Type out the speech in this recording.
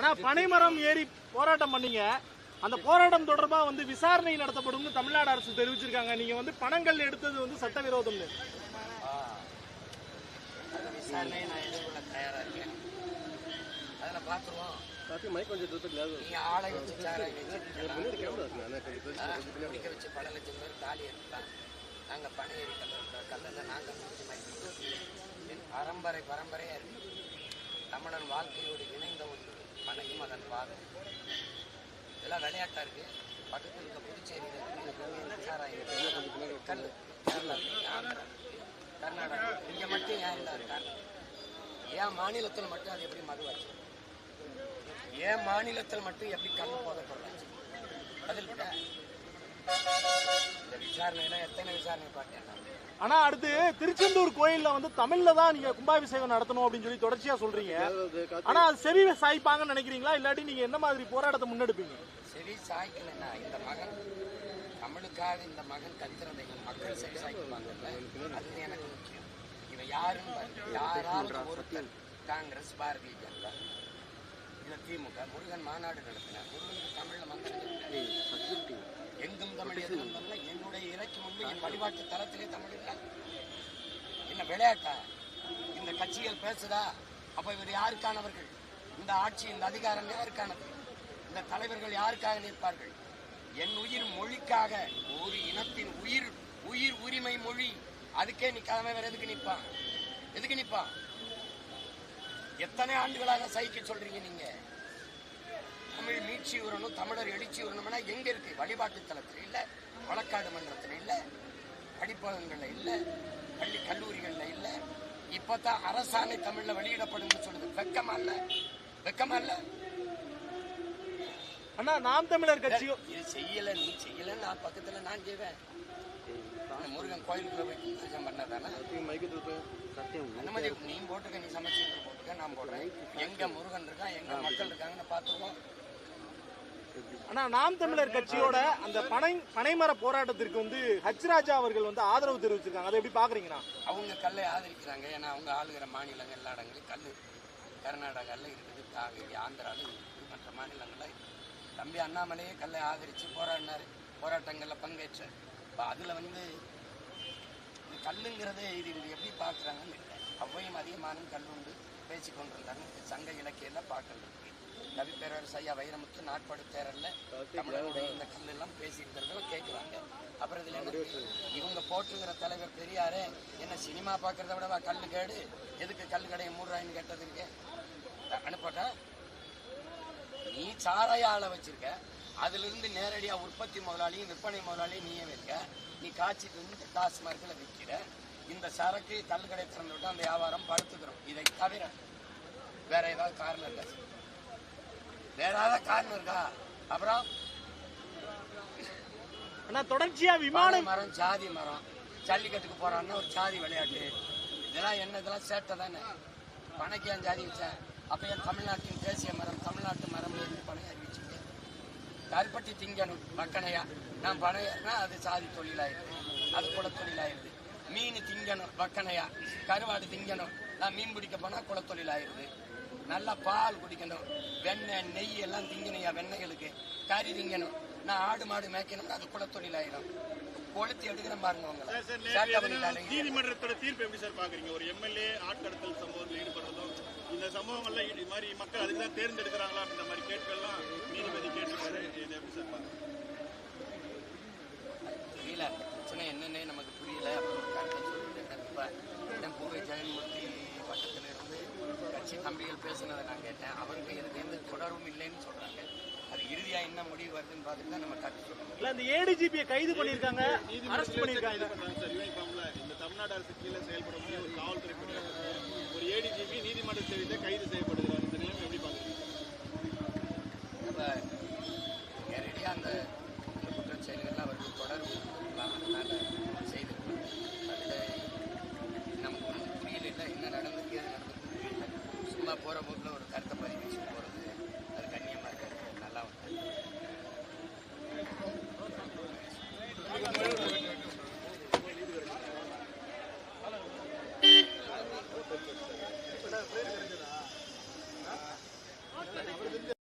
ஆனா பனைமரம் ஏறி போராட்டம் பண்ணீங்க. அந்த போராட்டம் தொடர்பா வந்து விசாரணை நடத்தப்படும்னு தமிழ்நாடு அரசு தெரிவிச்சிருக்காங்க. நீங்க வந்து பணங்கள் எடுத்தது வந்து எடுத்தான் நாங்கள் பனை ஏறி கல்ல கல்லில் நாங்கள் பரம்பரை பரம்பரையாக இருக்கு. தமிழன் வாழ்க்கையோடு இணைந்த ஒன்று பனையும் அதன் பாதம் இதெல்லாம் விளையாட்டா இருக்கு. பக்கத்தில் இருக்க புதுச்சேரியில் சாராயம் கல் கேரளா ஆந்திரா கர்நாடகா. இங்கே மட்டும் ஏன் இல்லாத காரணம்? ஏன் மாநிலத்தில் மட்டும் அது எப்படி மதுவாச்சு ஏன் மாநிலத்தில் மட்டும் எப்படி கல் போதப்படுறாச்சு? பதில் விட ஆனா அடுத்து திருச்செந்தூர் கோயில்ல வந்து தமிழ்ல தான் நீங்க கும்பாபிஷேகம் நடத்தணும் அப்படின்னு சொல்லி தொடர்ச்சியா சொல்றீங்க. ஆனா அது செவி சாய்ப்பாங்கன்னு நினைக்கிறீங்களா? இல்லாட்டி நீங்க என்ன மாதிரி போராட்டத்தை முன்னெடுப்பீங்க? சரி சாய்க்கலன்னா இந்த மகன் தமிழுக்காக இந்த மகன் கத்துறதை மக்கள் சரி சாய்க்குவாங்கல்ல? அது எனக்கு முக்கியம். இவன் யாருன்னு பாருங்க. யாராவது ஒருத்தன் காங்கிரஸ் பாரதிய ஜனதா இல்ல திமுக முருகன் மாநாடு நடத்தினார். முருகனுக்கு தமிழ்ல மந்திரம் எங்கும் தமிழ் எதுவும் என்னுடைய இறைக்கு முன்பு என் வழிபாட்டு தளத்திலே தமிழ் இல்லை. என்ன விளையாட்டா? இந்த கட்சிகள் பேசுதா? அப்ப இவர் யாருக்கானவர்கள்? இந்த ஆட்சி இந்த அதிகாரம் யாருக்கானது? இந்த தலைவர்கள் யாருக்காக நிற்பார்கள்? என் உயிர் மொழிக்காக ஒரு இனத்தின் உயிர் உயிர் உரிமை மொழி. அதுக்கே நிக்காம வேற எதுக்கு நிப்பான்? எதுக்கு நிப்பான்? எத்தனை ஆண்டுகளாக சகிக்க சொல்றீங்க நீங்க? தமிழ் மீட்சி வரணும் தமிழர் எழுச்சி வரணும்னா எங்க இருக்கு? வழிபாட்டு தலத்துல இல்ல வழக்காடு மன்றத்துல இல்ல படிப்பகங்கள்ல இல்ல பள்ளி கல்லூரிகள்ல இல்ல. இப்பதான் அரசாணை தமிழ்ல வெளியிடப்படும் சொல்லுது. வெக்கமா இல்ல? வெக்கமா இல்ல? ஆனா நாம் தமிழர் கட்சியோ இது செய்யல நீ செய்யல நான் பக்கத்துல நான் செய்வேன். முருகன் கோயிலுக்குள்ள போய் பூஜை பண்ணதானே? அனுமதி நீ போட்டுக்க நீ சமைச்சு போட்டுக்க நான் போடுறேன். எங்க முருகன் இருக்கான் எங்க மக்கள் இருக்காங்கன்னு பாத்துருவோம் ஆனா நாம் தமிழர் கட்சியோட அந்த பனை பனைமர போராட்டத்திற்கு வந்து ஹச் ராஜா அவர்கள் வந்து ஆதரவு தெரிவிச்சிருக்காங்க. அதை எப்படி பாக்குறீங்கண்ணா? அவங்க கல்லை ஆதரிக்கிறாங்க. ஏன்னா அவங்க ஆளுகிற மாநிலங்கள் எல்லா இடங்களையும் கல் கர்நாடகாவில் இருக்குது காவேரி ஆந்திராவில் இருக்குது. மற்ற மாநிலங்களில் தம்பி அண்ணாமலையே கல்லை ஆதரித்து போராடினார். போராட்டங்களில் பங்கேற்றார். இப்போ அதில் வந்து கல்லுங்கிறது இது எப்படி பார்க்குறாங்கன்னு இல்லை அவ்வையும் அதிகமானும் கல் உண்டு பேசி கொண்டிருந்தாங்க. சங்க இலக்கியில பாக்கல் கவி பேரரசு ஐயா வைரமுத்து நாட்பாடு தேரல்ல தமிழனுடைய இந்த கல் எல்லாம் பேசியிருக்கிறதெல்லாம் கேட்குறாங்க அப்புறம் இதில் என்ன? இவங்க போட்டுங்கிற தலைவர் பெரியாரே என்ன சினிமா பார்க்கறத விடவா கல் கேடு? எதுக்கு கல் கடையை மூடுறாயின்னு கேட்டதுக்கு? அனுப்பட்டா? நீ சாராய ஆளை வச்சிருக்க. அதுல இருந்து நேரடியா உற்பத்தி முதலாளியும் விற்பனை முதலாளியும் நீயே வைக்க. நீ காய்ச்சிட்டு வந்து டாஸ்மார்க்கில் விற்கிற இந்த சரக்கு கல்லுக்கடை திறந்து விட்டு அந்த வியாபாரம் படுத்துக்கிறோம். இதை தவிர வேற ஏதாவது காரணம் இருக்கா? வேற ஏதாவது காரணம் இருக்கா? அப்புறம்? ஆனா தொடர்ச்சியா விமான மரம் ஜாதி மரம் ஜல்லிக்கட்டுக்கு போறான்னா ஒரு ஜாதி விளையாட்டு. இதெல்லாம் என்ன இதெல்லாம் சேட்டை தானே? பனைக்கு ஏன் ஜாதி வச்சேன்? அப்ப என் தமிழ்நாட்டின் தேசிய மரம் தமிழ்நாட்டு மரம் என்று பனை அறிவிச்சுங்க கருப்பட்டி திங்கணும் மக்கனையா? நான் பனையர்னா அது சாதி தொழிலாயிருது அது குல தொழிலாயிருது மீன் திங்கணும் வக்கனையா? கருவாடு திங்கணும். நான் மீன் பிடிக்க போனா குலத்தொழில் ஆயிருது நல்லா பால் குடிக்கணும். வெண்ணெய் நெய் எல்லாம் திங்கணையா வெண்ணெய்களுக்கு. கறி திங்கணும். நான் ஆடு மாடு மேய்க்கணும் அது குலத்தொழில் ஆயிடும். கொளுத்தி எடுக்கிறேன் பாருங்க உங்களை. நீதிமன்றத்தோட தீர்ப்பு எப்படி சார் பாக்குறீங்க ஒரு எம்எல்ஏ ஆட்கடத்தல் சம்பவத்தில் ஈடுபடுறதும் இந்த சம்பவங்கள்ல இது மாதிரி மக்கள் அதுக்கு தான் தேர்ந்தெடுக்கிறாங்களா இந்த மாதிரி கேட்கலாம். நீதிபதி கேட்டிருக்காரு. இது எப்படி சார் பாக்குறீங்க தம்பிகள் பேசுனதை நான் கேட்டேன். அவருக்கு இதுக்கு எந்த தொடர்பும் இல்லைன்னு சொல்றாங்க. அது இறுதியா என்ன முடிவு வருதுன்னு பார்த்துட்டு தான் நம்ம கருத்து சொல்லணும் இல்ல இந்த ஏடிஜிபியை கைது பண்ணிருக்காங்க அரெஸ்ட் சார். யூனிஃபார்ம்ல இந்த தமிழ்நாடு அரசு கீழே செயல்படக்கூடிய ஒரு காவல்துறை ஒரு ஏடிஜிபி நீதிமன்ற தெரிவித்த கைது செய்யப்படுகிறார். இந்த நிலைமை எப்படி பாக்குறீங்க நம்ம நம்ம போகிற போக்கில் ஒரு கருத்தை பதிவு வச்சு போகிறது அது கண்ணியமாக இருக்காது நல்லா வந்து